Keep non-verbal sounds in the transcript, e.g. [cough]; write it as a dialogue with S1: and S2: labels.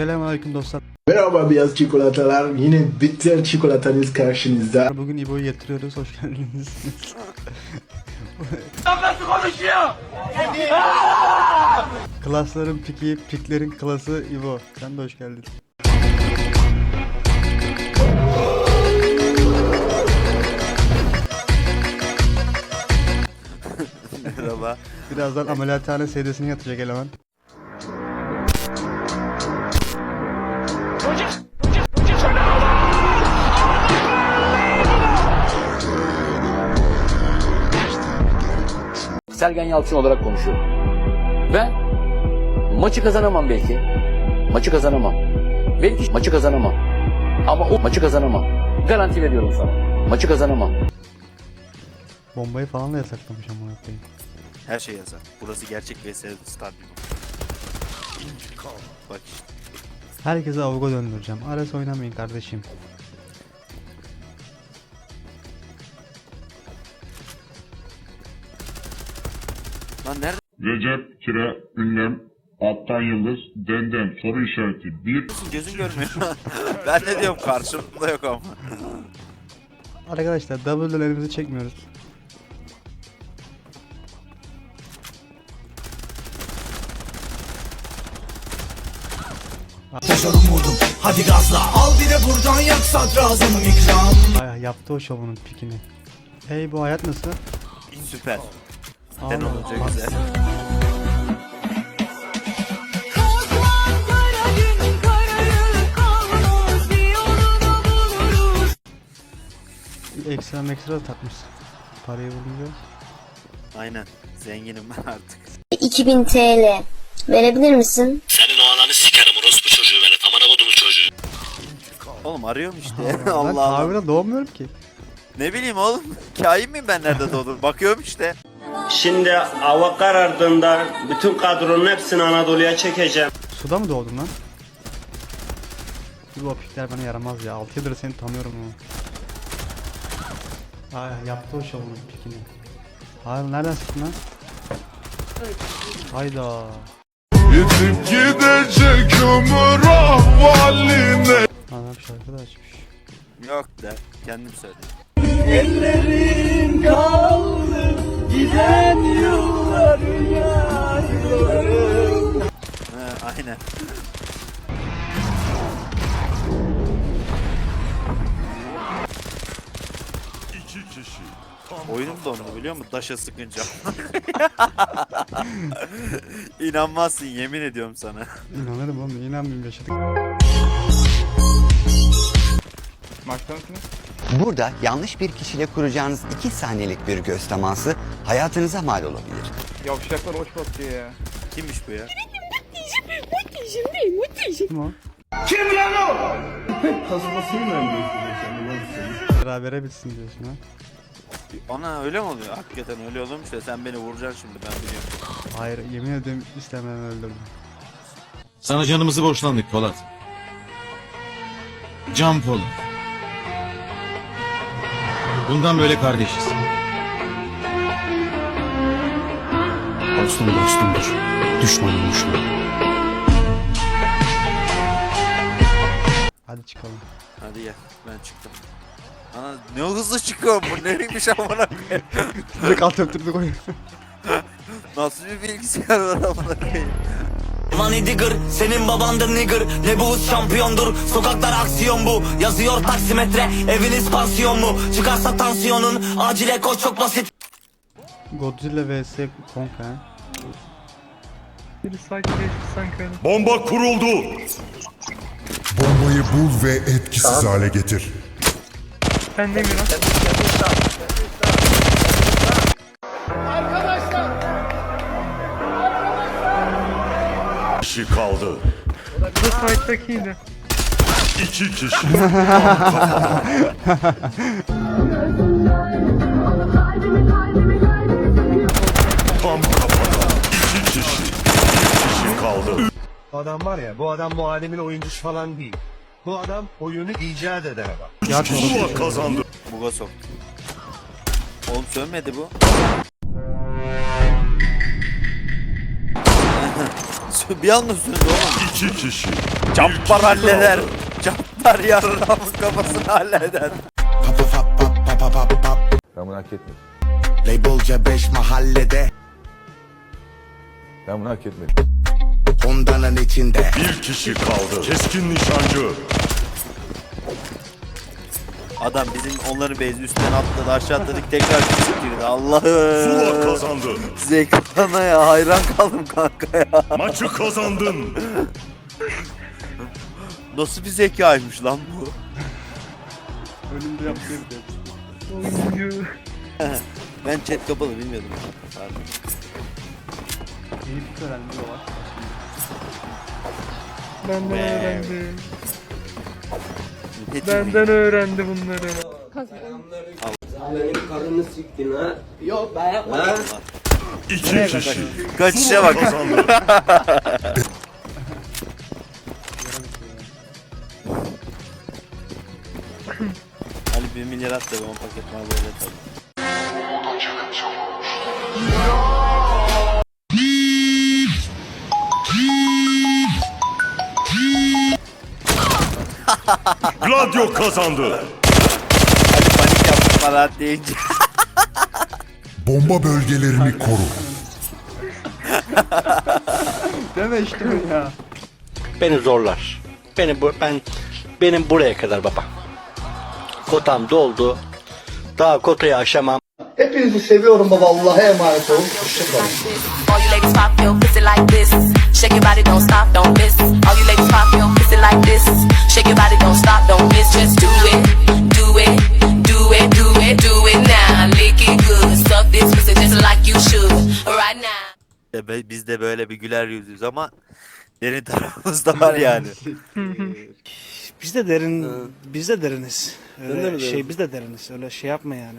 S1: Selamünaleyküm dostlar.
S2: Merhaba beyaz çikolatalar. Yine bitter çikolatanız karşınızda.
S1: Bugün İbo'yu getiriyoruz. Hoş geldiniz. [laughs] [laughs] Klasların piki, piklerin klası İbo. Sen de hoş geldin.
S3: Merhaba.
S1: Birazdan ameliyathane seydesine yatacak eleman.
S4: Sergen Yalçın olarak konuşuyorum. Ben maçı kazanamam belki. Maçı kazanamam. Belki maçı kazanamam. Ama o maçı kazanamam. Garanti veriyorum sana. Maçı kazanamam.
S1: Bombayı falan da yasaklamış amına koyayım.
S3: Her şey yazar. Burası gerçek VS stadyumu. Bak işte.
S1: Herkese avuga döndüreceğim. Ares oynamayın kardeşim.
S3: Lan nerede
S5: Recep, Kire, Ünlem, Altan Yıldız, Dendem, soru işareti. Bir,
S3: musun? Gözün görmüyor. [laughs] ben ne diyorum karşımda yok ama.
S1: Arkadaşlar W'lerimizi çekmiyoruz.
S6: Buradan yak sadrazamım ikram
S1: Ay yaptı o şovunun pikini. Hey bu hayat nasıl?
S3: Süper. Ben
S1: Allah
S3: olunca güzel.
S1: Ekstra mekstra da takmış. Parayı bulunca.
S3: Aynen. Zenginim ben artık.
S7: 2000 TL. Verebilir misin?
S3: Oğlum arıyorum işte. [laughs]
S1: ben
S3: Allah Allah.
S1: tahvile doğmuyorum ki.
S3: Ne bileyim oğlum. [laughs] Kain miyim ben nerede doğdum? Bakıyorum işte.
S8: Şimdi hava karardığında bütün kadronun hepsini Anadolu'ya çekeceğim.
S1: Suda mı doğdun lan? Bu pikler bana yaramaz ya. 6 yıldır seni tanıyorum ama. Ay yaptı o şovunun pikini. Hayır nereden sıktın lan? Hayda.
S5: Yetip gidecek ömür ahvaline.
S1: Adam şarkı da açmış.
S3: Yok da kendim söyledim. Ellerin kaldı giden yılları aynen. Oyunum dondu biliyor musun? Daşa sıkınca. [laughs] İnanmazsın yemin ediyorum sana.
S1: İnanırım oğlum inanmıyorum yaşadık.
S9: Burada yanlış bir kişiyle kuracağınız 2 saniyelik bir göz teması hayatınıza mal olabilir.
S3: Kimmiş bu ya?
S1: Kim o? Berabere bitsin diyorsun ha.
S3: Ana öyle mi oluyor? Hakikaten öyle oluyormuş da sen beni vuracaksın şimdi ben biliyorum.
S1: Hayır yemin ederim istemeden öldürdüm.
S6: Sana canımızı borçlandık Polat Can Polat Bundan böyle kardeşiz Dostum dostumdur Düşmanım düşman
S1: Hadi çıkalım.
S3: Hadi gel ben çıktım. Ana ne hızlı çıkıyorum bu neymiş amına koyayım.
S1: Direkt alt öptürdük oyunu.
S3: Nasıl bir bilgisayar var amına koyayım.
S6: Money digger senin baban da nigger. Ne bu şampiyondur? Sokaklar aksiyon bu. Yazıyor taksimetre eviniz pansiyon mu? Çıkarsa tansiyonun acile koş çok basit.
S1: Godzilla vs. Kong ha.
S5: Bomba kuruldu. Bombayı bul ve etkisiz hale getir. Kişi kaldı. İki kişi. Tam kafada. İki kişi. İki kişi kaldı.
S8: Adam var ya bu adam bu alemin oyuncusu falan değil. Bu adam oyunu icat eden adam.
S1: Ya
S5: Zula kazandı.
S3: Buga soktu. Oğlum sönmedi bu. Bir anda sürdü oğlum.
S5: İki kişi.
S3: Cappar halleder. Cappar yarrağımın kafasını halleder.
S10: Ben bunu hak etmedim.
S6: Labelce 5 mahallede
S10: Ben bunu hak etmedim.
S6: Ondanın içinde
S5: Bir kişi kaldı. Keskin nişancı.
S3: Adam bizim onların base üstten atladı aşağı atladık tekrar küçük girdi.
S5: Zula
S3: Allah'ım.
S5: kazandı.
S3: Zekana ya hayran kaldım kanka ya.
S5: Maçı kazandın.
S3: Nasıl bir zekaymış lan bu?
S1: Önümde yaptığı bir de.
S3: Ben chat kapalı bilmiyordum. Pardon.
S1: Yeni fikir öğrendim o var.
S3: Benden.
S1: Benden öğrendi bunları.
S5: İki kişi.
S3: Kaçışa bak. [laughs] Ali bir milyar at da ben paket malzeme
S5: Gladio kazandı.
S3: Ali panik bana at deyince. [laughs]
S5: Bomba bölgelerini koru. [laughs]
S1: Deme işte ya.
S8: Beni zorlar. Beni bu, ben benim buraya kadar baba. Kotam doldu. Daha kotayı aşamam.
S2: Hepinizi seviyorum baba. Allah'a emanet olun. Hoşçakalın.
S11: All you ladies pop your pussy like this. Shake your body, don't stop, don't miss.
S3: Be- Biz de böyle bir güler yüzüyüz ama derin [laughs] tarafımız da var yani. [laughs]
S1: Biz de derin, biz de deriniz. Öyle şey biz de deriniz. Öyle şey yapma yani.